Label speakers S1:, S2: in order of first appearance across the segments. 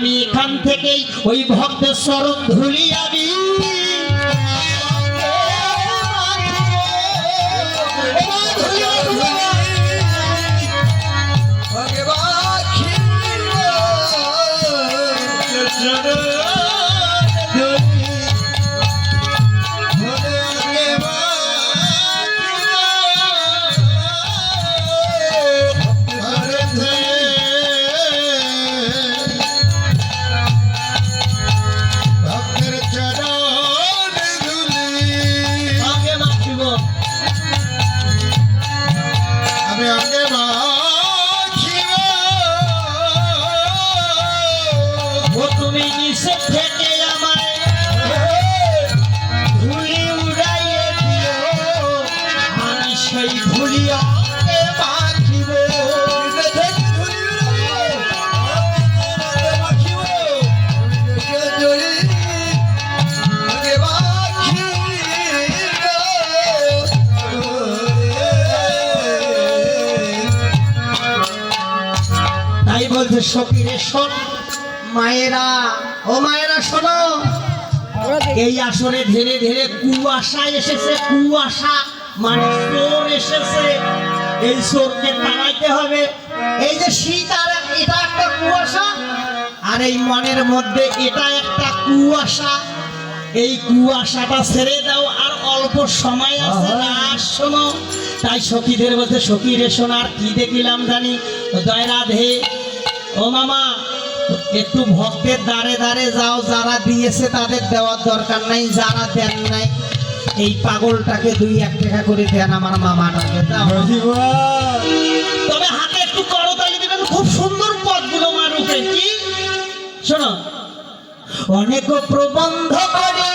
S1: আমি এখান থেকেই ওই ভক্তের স্বরূপ ধুলি আমি। তাই বলছে শোন মায়েরা ও মায়েরা শোনো। এই আসরে ধীরে ধীরে কুয়াশা এসেছে কুয়াশা মানে চোর এসেছে। এই চোরকে তাড়াইতে হবে। এই যে শীত আর এটা একটা কুয়াশা আর এই মনের মধ্যে এটা একটা কুয়াশা। এই কুয়াশাটা ছেড়ে দাও আর অল্প সময় আছে শোনো। তাই সখীদের বলতে সখী রে শোনার কি দেখিলাম জানি? দয় রাধে ও মামা একটু ভক্তের দাঁড়ে দাঁড়ে যাও যারা দিয়েছে তাদের দেওয়ার দরকার নাই যারা দেন নাই এই পাগলটাকে দুই এক টাকা করে দেন আমার মামাটাকে তবে হাতে একটু করতালি দিবেন খুব সুন্দর পদগুলো মা রূপে কি? শোনো অনেক প্রবন্ধ করে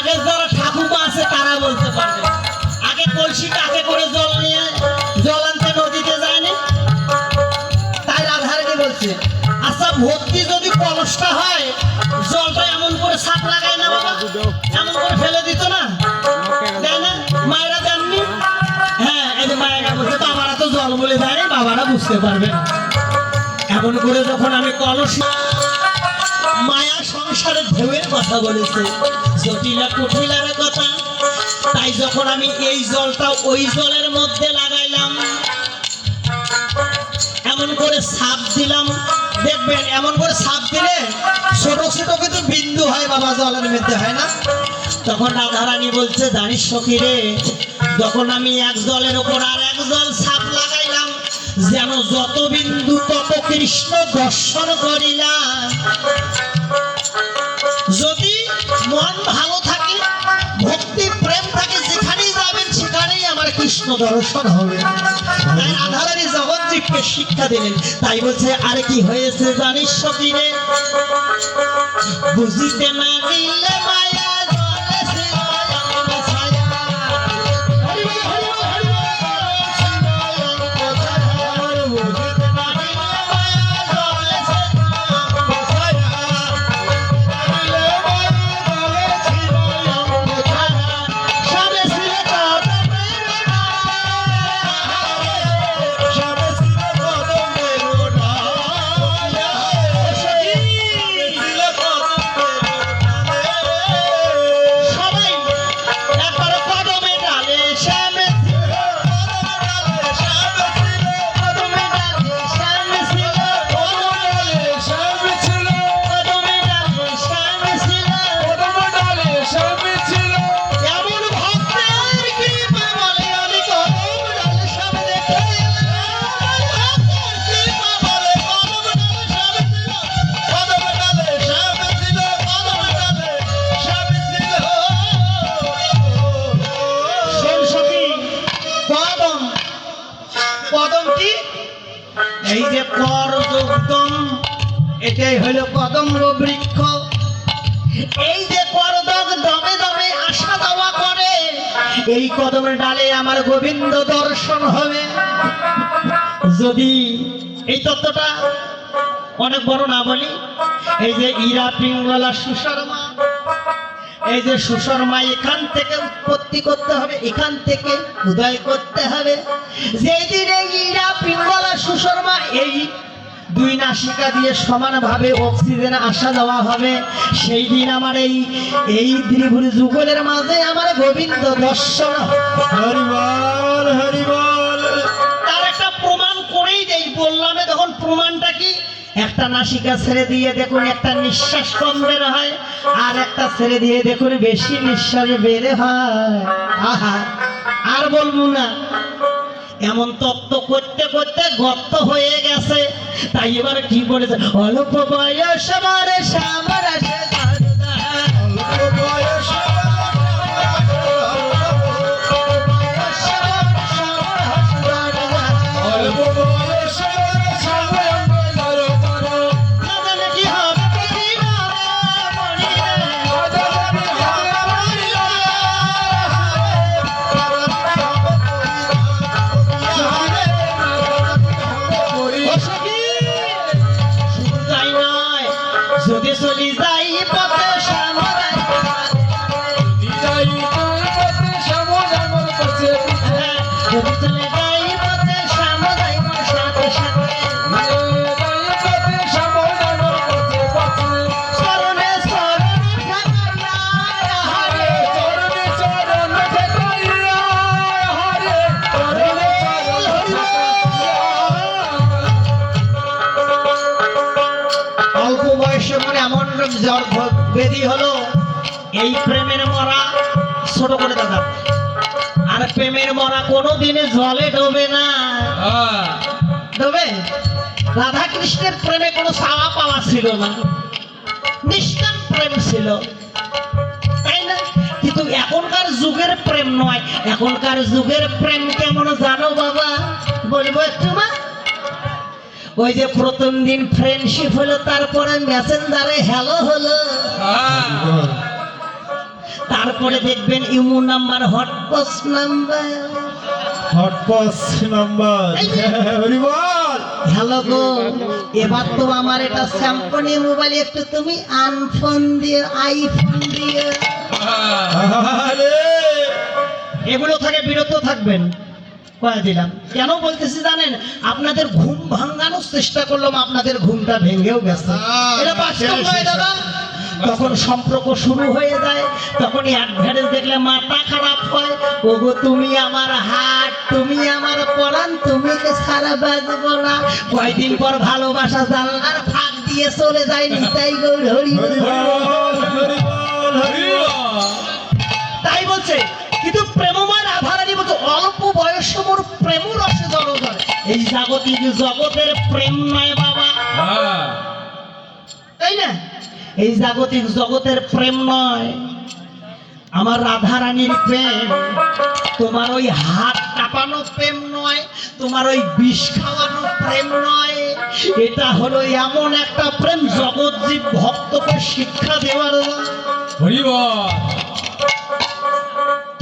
S1: আগে যারা ঠাকুমা আছে, তারা বলতে পারবে। আগে কলসি কাকে করে জল নিয়ে জল আনতে নদীতে যায়নি তাই রাধারানী বলছে আচ্ছা ভর্তি যদি কলসটা হয়, জলটা এমন করে সাপ লাগায় না বাবা? এমন করে ফেলে দিত না? দেয় না? মায়েরা দেননি হ্যাঁ এই যে মায়েরা বলছে বাবারা তো জল বলে দেয় বাবারা বুঝতে পারবে না। এমন করে যখন আমি কলস, মায়া সংসারের ঢেউয়ের কথা বলেছে জটিলা কুটিলার কথা, তাই যখন আমি এই জলটা ওই জলের মধ্যে লাগাইলাম, এমন করে সাপ দিলাম, দেখবেন এমন করে সাপ দিলে ছোট ছোট কিন্তু বিন্দু হয় বাবা, জলের মধ্যে, হয় না? তখন রাধারানী বলছে, জানিস সখী রে, যখন আমি এক জলের ওপর আর এক জল সাপ লাগাইলাম, যেন যত বিন্দু তত কৃষ্ণ দর্শন করিলাম। মন ভালো থাকে, ভক্তি, প্রেম থাকে, যেখানেই যাবেন, সেখানেই আমার কৃষ্ণ দর্শন হবে। তাই রাধারানী জগৎজীবকে শিক্ষা দিলেন। তাই বলছে, আর কি হয়েছে জানিস সকিরে বুঝিতে না দিলে মায়া এই যে কর যোগদম এটাই হলো কদম্ব বৃক্ষ। এই যে করদগ দমে দমে আসা যাওয়া করে এই কদমের ডালে আমার গোবিন্দ দর্শন হবে। যদি এই তত্ত্বটা অনেক বড় না বলি এই যে ইরা পিঙ্গলা সুশর্মা এই যে সুশর্মা এখান থেকে উৎপত্তি করতে হবে এখান থেকে উদয় করতে হবে। যেই দিন এই ইরা পিঙ্গলা সুশর্মা এই দুই নাসিকা দিয়ে সমানভাবে অক্সিজেন আসা দেওয়া হবে সেই দিন আমার এই এই ত্রিভুজ যুগলের মাঝে আমার গোবিন্দ দর্শন।
S2: হরিবল হরিবল।
S1: তার একটা প্রমাণ করেই দেই বললাম তখন প্রমাণটা কি? একটা নাসিকা ছেড়ে দিয়ে দেখুন একটা নিঃশ্বাস কম বের হয়, আর একটা ছেড়ে দিয়ে দেখুন বেশি নিঃশ্বাস বের হয়। আহা, আর বলব না, এমন তত্ত্ব করতে করতে গর্ত হয়ে গেছে, তাই এবার কি বলেছে অল্প বয়স আমার সামার আসে
S2: অল্প বয়সে
S1: মানে এমন জ্বর ভ- ব্যাধি হলো প্রেমের মরা কোনো দিনে জলে ডোবে না। ডোবে? রাধা কৃষ্ণের প্রেমে কোনো চাওয়া পাওয়া ছিল না। নিষ্কাম প্রেম ছিল। তাই না? কিন্তু এখনকার যুগের প্রেম নয়। এখনকার যুগের প্রেম কেমন জানো বাবা? বলব একটু মা। ওই যে প্রথম দিন ফ্রেন্ডশিপ হলো তারপরে মেসেঞ্জারে হ্যালো হলো। তারপরে দেখবেন ইমো নাম্বার হট হটপস নাম্বার।
S2: হট হটপস নাম্বার।
S1: হ্যালো গো এবার তো আমার এটা স্যাম্পনি মোবাইল একটু তুমি আনফোন দিয়ে আইফোন দিয়ে। এগুলো থেকে বিরত থাকবেন। কয়ে দিলাম। কেন বলতেছি জানেন? আপনাদের ঘুম ভাঙানোর চেষ্টা করলাম আপনাদের ঘুমটা ভেঙেও গেছে। এটা বাস্তব নয় দাদা। তখন সম্পর্ক শুরু হয়ে যায় তখন অ্যাডভারেজ দেখলে মাথা খারাপ হয়। ওগো তুমি আমার হাট তুমি আমার পরাণ তুমি কে সারা বাজবো না। কয়দিন পর ভালোবাসা জানলার ফাঁক দিয়ে চলে যায় নিতাই গৌর হরি তাই বলছে কিন্তু প্রেমময় রাধারানী বলছে অল্প বয়সে মোর প্রেম রসে জনগণ এই জাগতিক জগতের প্রেম নয় বাবা। তাই না? এই জাগতিক জগতের প্রেম নয় আমার রাধারানীর প্রেম। তোমার ওই হাত কাঁপানো প্রেম নয় তোমার ওই বিষ খাওয়ানো প্রেম নয়। এটা হলো এমন একটা প্রেম জগৎজীব ভক্তকে শিক্ষা দেওয়ার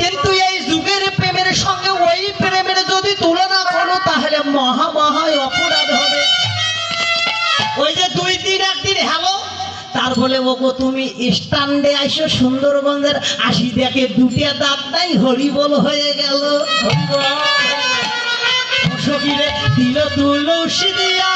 S1: কিন্তু এই যুগের প্রেমের সঙ্গে ওই প্রেমের যদি তুলনা করো তাহলে মহা মহা অপরাধ হবে। ওই যে দুই দিন একদিন হ্যালো তার বলে মোকো তুমি স্ট্যান্ডে আইসো সুন্দরবনের আসি দেখে দুটিয়া দাঁত নাই হরিবল হয়ে গেল। সখীরে দিল তুলসী দিয়া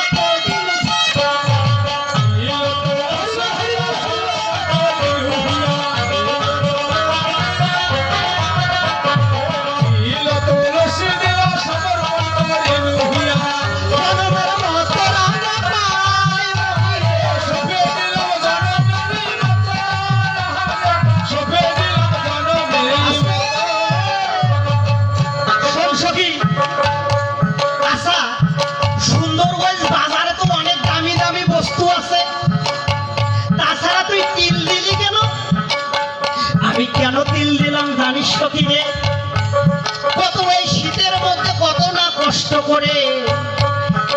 S1: কষ্ট করে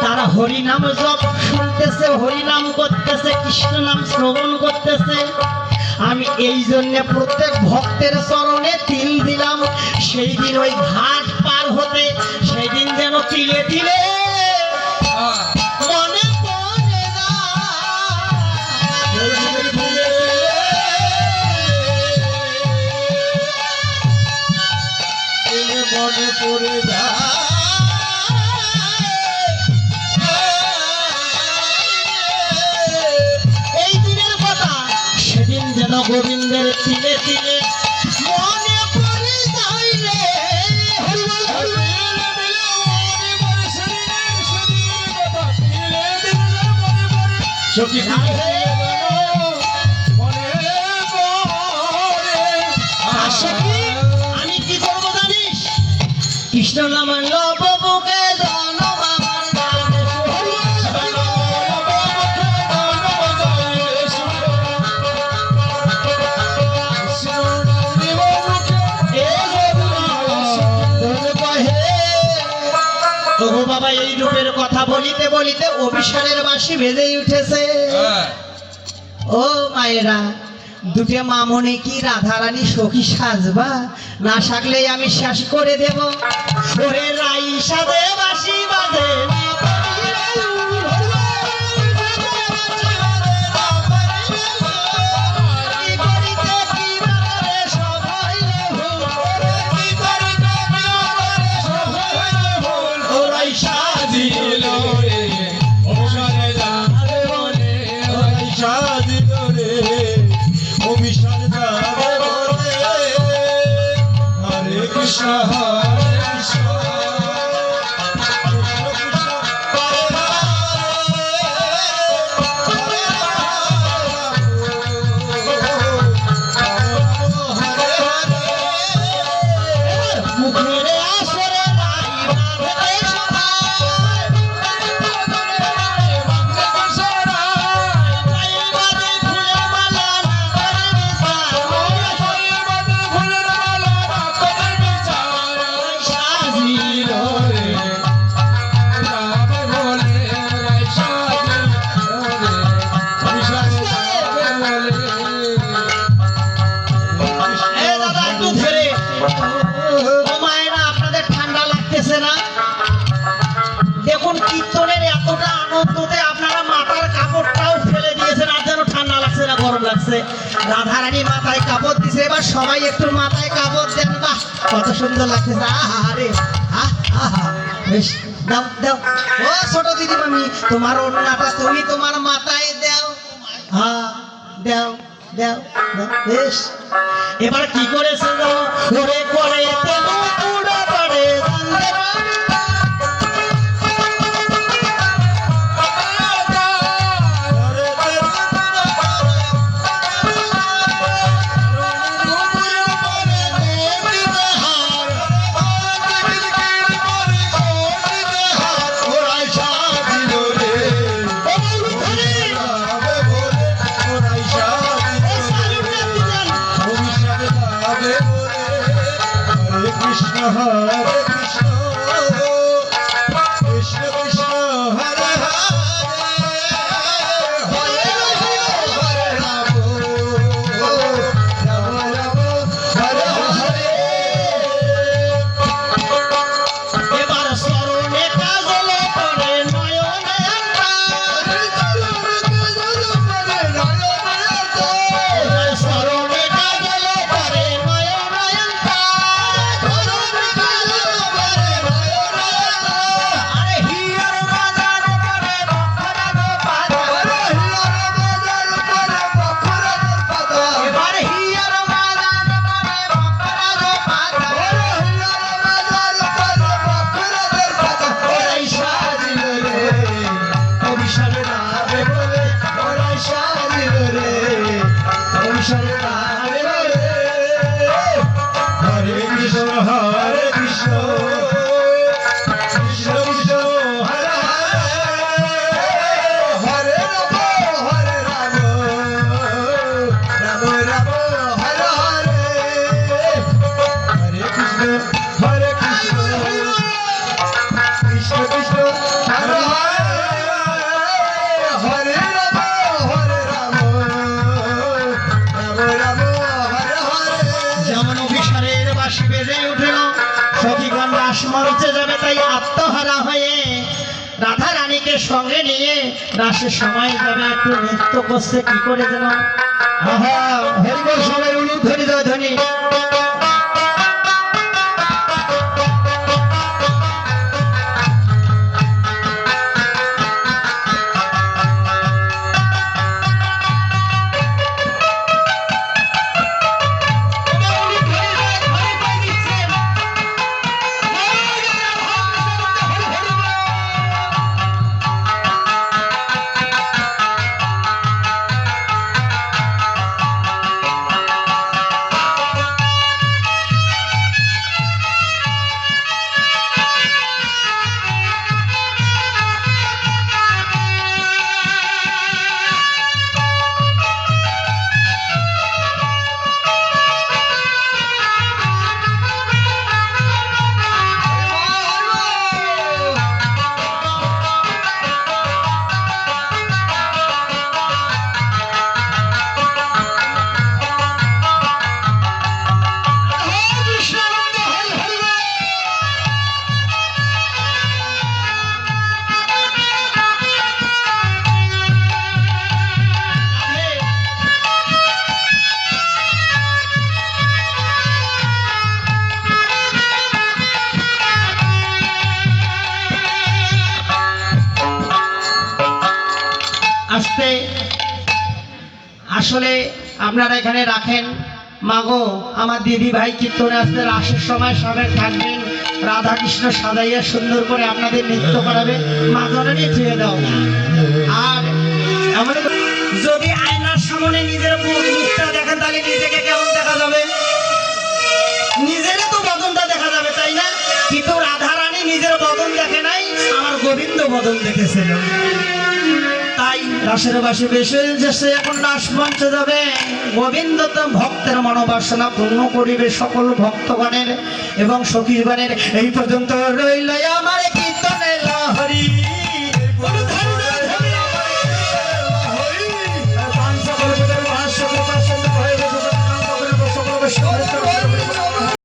S1: তারা হরিনাম জপ শুনতেছে, হরিনাম করতেছে, কৃষ্ণ নাম শ্রবণ করতেছে। আমি এই জন্য প্রত্যেক ভক্তের চরণে তিল দিলাম। সেই দিন ওই ঘাট পার হতে সেই দিন যেন তিলে তিলে মনে পড়ে না। গোবিন্দের তিলে তিলে মনে পড়ে।
S2: সখী
S1: আমি কি করব জানিস? কৃষ্ণ বাবা এই রূপের কথা বলিতে বলিতে অভিসারের বাসি বেজেই উঠেছে। ও মায়েরা দুটো মামনে কি রাধারানী সখী সাজবা? না সাকলেই আমি শ্বাস করে দেব। ওরে রাই সাজে বাসি বাজে।
S2: কৃষ্ণ
S1: রাধারানী মাথায় কাপড় দিছে, এবার সবাই একটু মাথায় কাপড় দেন। বাহ, কত সুন্দর লাগতেছে আহারে আহ বেশ, দাও দাও। ও, ছোট দিদি মামি তোমার ওড়নাটা তুমি তোমার মাথায় দাও। হ্যাঁ দাও দাও দাও। বেশ। এবার কি করেছে ওরে করে
S2: হরে
S1: রাসের সময় যাবে একটু নৃত্য করছে কি করে যেন? আসলে আপনারা এখানে রাখেন। মাগো, আমার দিদি ভাই কীর্তনে আসতে রাসের সময় সবাই থাকবেন। রাধা কৃষ্ণ সাজাইয়া সুন্দর করে আপনাদের নৃত্য করাবে। মা জননী দাও। আর যদি আয়নার সামনে নিজের মুখ- মুখটা দেখেন, তাহলে নিজেকে কেমন দেখা যাবে? নিজেরই তো বদনটা দেখা যাবে, তাই না? কিন্তু রাধা রানী নিজের বদন দেখে নাই, আমার গোবিন্দ বদন দেখেছিল। নাই রাশের বাসে বেশে যেসে এখন নাশ মঞ্চে যাবে। গোবিন্দ তো ভক্তের মনোবাসনা পূর্ণ করিবে সকল ভক্তগণের এবং সখীগণের। এই পর্যন্ত রইল আমার কীর্তনে লহরি।